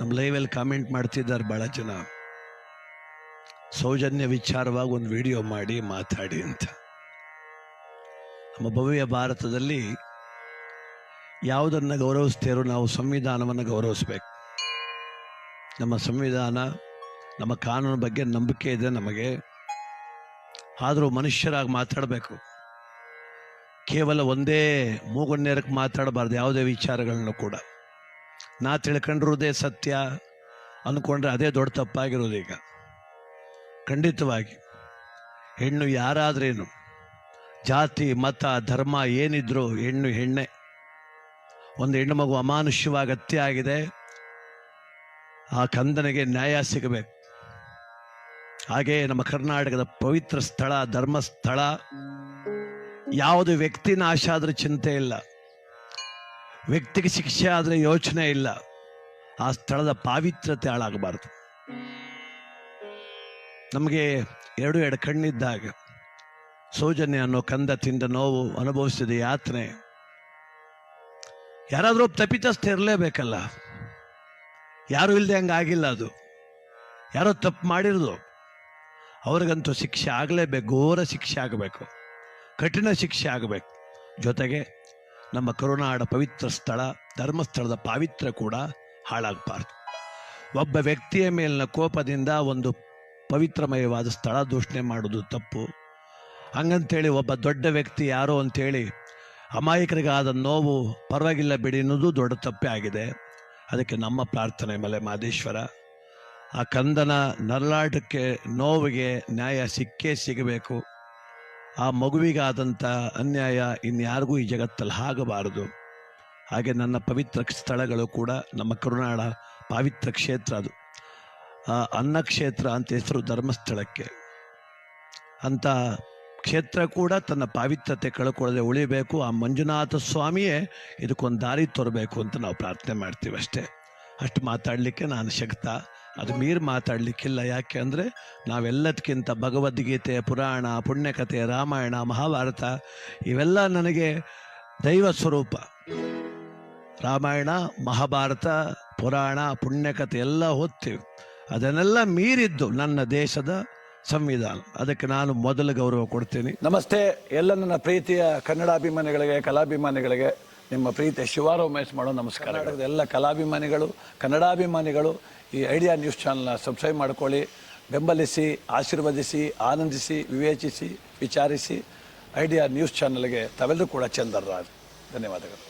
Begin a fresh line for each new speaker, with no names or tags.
ನಮ್ಮ ಲೈವಲ್ಲಿ ಕಾಮೆಂಟ್ ಮಾಡ್ತಿದ್ದಾರೆ ಭಾಳ ಜನ. ಸೌಜನ್ಯ ವಿಚಾರವಾಗಿ ಒಂದು ವಿಡಿಯೋ ಮಾಡಿ, ಮಾತಾಡಿ ಅಂತ. ನಮ್ಮ ಭವ್ಯ ಭಾರತದಲ್ಲಿ ಯಾವುದನ್ನು ಗೌರವಿಸ್ತೇರೋ ನಾವು ಸಂವಿಧಾನವನ್ನು ಗೌರವಿಸ್ಬೇಕು. ನಮ್ಮ ಸಂವಿಧಾನ, ನಮ್ಮ ಕಾನೂನು ಬಗ್ಗೆ ನಂಬಿಕೆ ಇದೆ ನಮಗೆ. ಆದರೂ ಮನುಷ್ಯರಾಗಿ ಮಾತಾಡಬೇಕು. ಕೇವಲ ಒಂದೇ ಮೂಗನ್ನೇರಕ್ಕೆ ಮಾತಾಡಬಾರ್ದು, ಯಾವುದೇ ವಿಚಾರಗಳನ್ನು ಕೂಡ. ನಾ ತಿಳ್ಕೊಂಡಿರೋದೇ ಸತ್ಯ ಅಂದ್ಕೊಂಡ್ರೆ ಅದೇ ದೊಡ್ಡ ತಪ್ಪಾಗಿರೋದು ಈಗ. ಖಂಡಿತವಾಗಿ. ಹೆಣ್ಣು ಯಾರಾದ್ರೇನು, ಜಾತಿ, ಮತ, ಧರ್ಮ, ಏನಿದ್ರು ಹೆಣ್ಣು ಹೆಣ್ಣೆ. ಒಂದು ಹೆಣ್ಣು ಮಗು ಅಮಾನುಷ್ಯವಾಗಿ ಹತ್ಯೆ ಆಗಿದೆ, ಆ ಕಂದನಿಗೆ ನ್ಯಾಯ ಸಿಗಬೇಕು. ಹಾಗೆ ನಮ್ಮ ಕರ್ನಾಟಕದ ಪವಿತ್ರ ಸ್ಥಳ, ಧರ್ಮಸ್ಥಳ, ಯಾವುದು ವ್ಯಕ್ತಿ ನಾಶ ಆದ್ರೆ ಚಿಂತೆ ಇಲ್ಲ. ವ್ಯಕ್ತಿಗೆ ಶಿಕ್ಷೆ ಆದರೆ ಯೋಚನೆ ಇಲ್ಲ. ಆ ಸ್ಥಳದ ಪಾವಿತ್ರತೆ ಹಾಳಾಗಬಾರ್ದು. ನಮಗೆ ಎರಡು ಎರಡು ಕಣ್ಣಿದ್ದಾಗ ಸೌಜನ್ಯ ಅನ್ನೋ ಕಂದ ತಿಂದ ನೋವು ಅನುಭವಿಸಿದ ಯಾತನೆ ಯಾರಾದರೂ ತಪ್ಪಿತಸ್ಥ ಇರಲೇಬೇಕಲ್ಲ. ಯಾರು ಇಲ್ಲದೆ ಹಂಗೆ ಆಗಿಲ್ಲ ಅದು. ಯಾರೋ ತಪ್ಪು ಮಾಡಿರೋದು. ಅವ್ರಿಗಂತೂ ಶಿಕ್ಷೆ ಆಗಲೇಬೇಕು, ಘೋರ ಶಿಕ್ಷೆ ಆಗಬೇಕು. ಕಠಿಣ ಶಿಕ್ಷೆ ಆಗಬೇಕು. ಜೊತೆಗೆ ನಮ್ಮ ಕರುನಾಡ ಪವಿತ್ರ ಸ್ಥಳ, ಧರ್ಮಸ್ಥಳದ ಪಾವಿತ್ರ ಕೂಡ ಹಾಳಾಗಬಾರ್ದು. ಒಬ್ಬ ವ್ಯಕ್ತಿಯ ಮೇಲಿನ ಕೋಪದಿಂದ ಒಂದು ಪವಿತ್ರಮಯವಾದ ಸ್ಥಳ ದೂಷಣೆ ಮಾಡೋದು ತಪ್ಪು. ಹಂಗಂತೇಳಿ ಒಬ್ಬ ದೊಡ್ಡ ವ್ಯಕ್ತಿ ಯಾರೋ ಅಂತೇಳಿ, ಅಮಾಯಕರಿಗಾದ ನೋವು ಪರವಾಗಿಲ್ಲ ಬಿಡಿ ಅನ್ನೋದು ದೊಡ್ಡ ತಪ್ಪೇ ಆಗಿದೆ. ಅದಕ್ಕೆ ನಮ್ಮ ಪ್ರಾರ್ಥನೆ ಮಲೆ ಮಾದೇಶ್ವರ. ಆ ಕಂದನ ನರಳಾಟಕ್ಕೆ ನೋವಿಗೆ ನ್ಯಾಯ ಸಿಕ್ಕೇ ಸಿಗಬೇಕು. ಆ ಮಗುವಿಗಾದಂಥ ಅನ್ಯಾಯ ಇನ್ಯಾರಿಗೂ ಈ ಜಗತ್ತಲ್ಲಿ ಆಗಬಾರದು. ಹಾಗೆ ನನ್ನ ಪವಿತ್ರ ಸ್ಥಳಗಳು ಕೂಡ ನಮ್ಮ ಕರುನಾಡ ಪಾವಿತ್ರ ಕ್ಷೇತ್ರ ಅದು. ಆ ಅನ್ನಕ್ಷೇತ್ರ ಅಂತ ಹೆಸರು ಧರ್ಮಸ್ಥಳಕ್ಕೆ. ಅಂಥ ಕ್ಷೇತ್ರ ಕೂಡ ತನ್ನ ಪಾವಿತ್ರತೆ ಕಳ್ಕೊಳ್ಳದೆ ಉಳಿಬೇಕು. ಆ ಮಂಜುನಾಥ ಸ್ವಾಮಿಯೇ ಇದಕ್ಕೊಂದು ದಾರಿ ತೋರಬೇಕು ಅಂತ ನಾವು ಪ್ರಾರ್ಥನೆ ಮಾಡ್ತೀವಿ ಅಷ್ಟೇ ಅಷ್ಟು ಮಾತಾಡಲಿಕ್ಕೆ ನಾನು ಶಕ್ತ. ಅದು ಮೀರಿ ಮಾತಾಡಲಿಕ್ಕಿಲ್ಲ. ಯಾಕೆ ಅಂದರೆ ನಾವೆಲ್ಲದಕ್ಕಿಂತ ಭಗವದ್ಗೀತೆ, ಪುರಾಣ, ಪುಣ್ಯಕಥೆ, ರಾಮಾಯಣ, ಮಹಾಭಾರತ ಇವೆಲ್ಲ ನನಗೆ ದೈವ ಸ್ವರೂಪ. ರಾಮಾಯಣ, ಮಹಾಭಾರತ, ಪುರಾಣ, ಪುಣ್ಯಕಥೆ ಎಲ್ಲ ಓದ್ತೀವಿ. ಅದನ್ನೆಲ್ಲ ಮೀರಿದ್ದು ನನ್ನ ದೇಶದ ಸಂವಿಧಾನ. ಅದಕ್ಕೆ ನಾನು ಮೊದಲು ಗೌರವ ಕೊಡ್ತೀನಿ.
ನಮಸ್ತೆ. ಎಲ್ಲ ನನ್ನ ಪ್ರೀತಿಯ ಕನ್ನಡಾಭಿಮಾನಿಗಳಿಗೆ, ಕಲಾಭಿಮಾನಿಗಳಿಗೆ. ನಿಮ್ಮ ಪ್ರೀತಿಯ ಶಿವಾರೋಮೇಶ್ ಮಾಡೋ ನಮಸ್ಕಾರ. ಎಲ್ಲ ಕಲಾಭಿಮಾನಿಗಳು ಕನ್ನಡಾಭಿಮಾನಿಗಳು ಈ ಐಡಿಯಾ ನ್ಯೂಸ್ ಚಾನಲ್ನ ಸಬ್ಸ್ಕ್ರೈಬ್ ಮಾಡ್ಕೊಳ್ಳಿ. ಬೆಂಬಲಿಸಿ ಆಶೀರ್ವದಿಸಿ ಆನಂದಿಸಿ ವಿವೇಚಿಸಿ ವಿಚಾರಿಸಿ ಐಡಿಯಾ ನ್ಯೂಸ್ ಚಾನಲ್ಗೆ ತಾವೆಲ್ಲರೂ ಕೂಡ ಚಂದರ್ರಾಜ್ ಧನ್ಯವಾದಗಳು.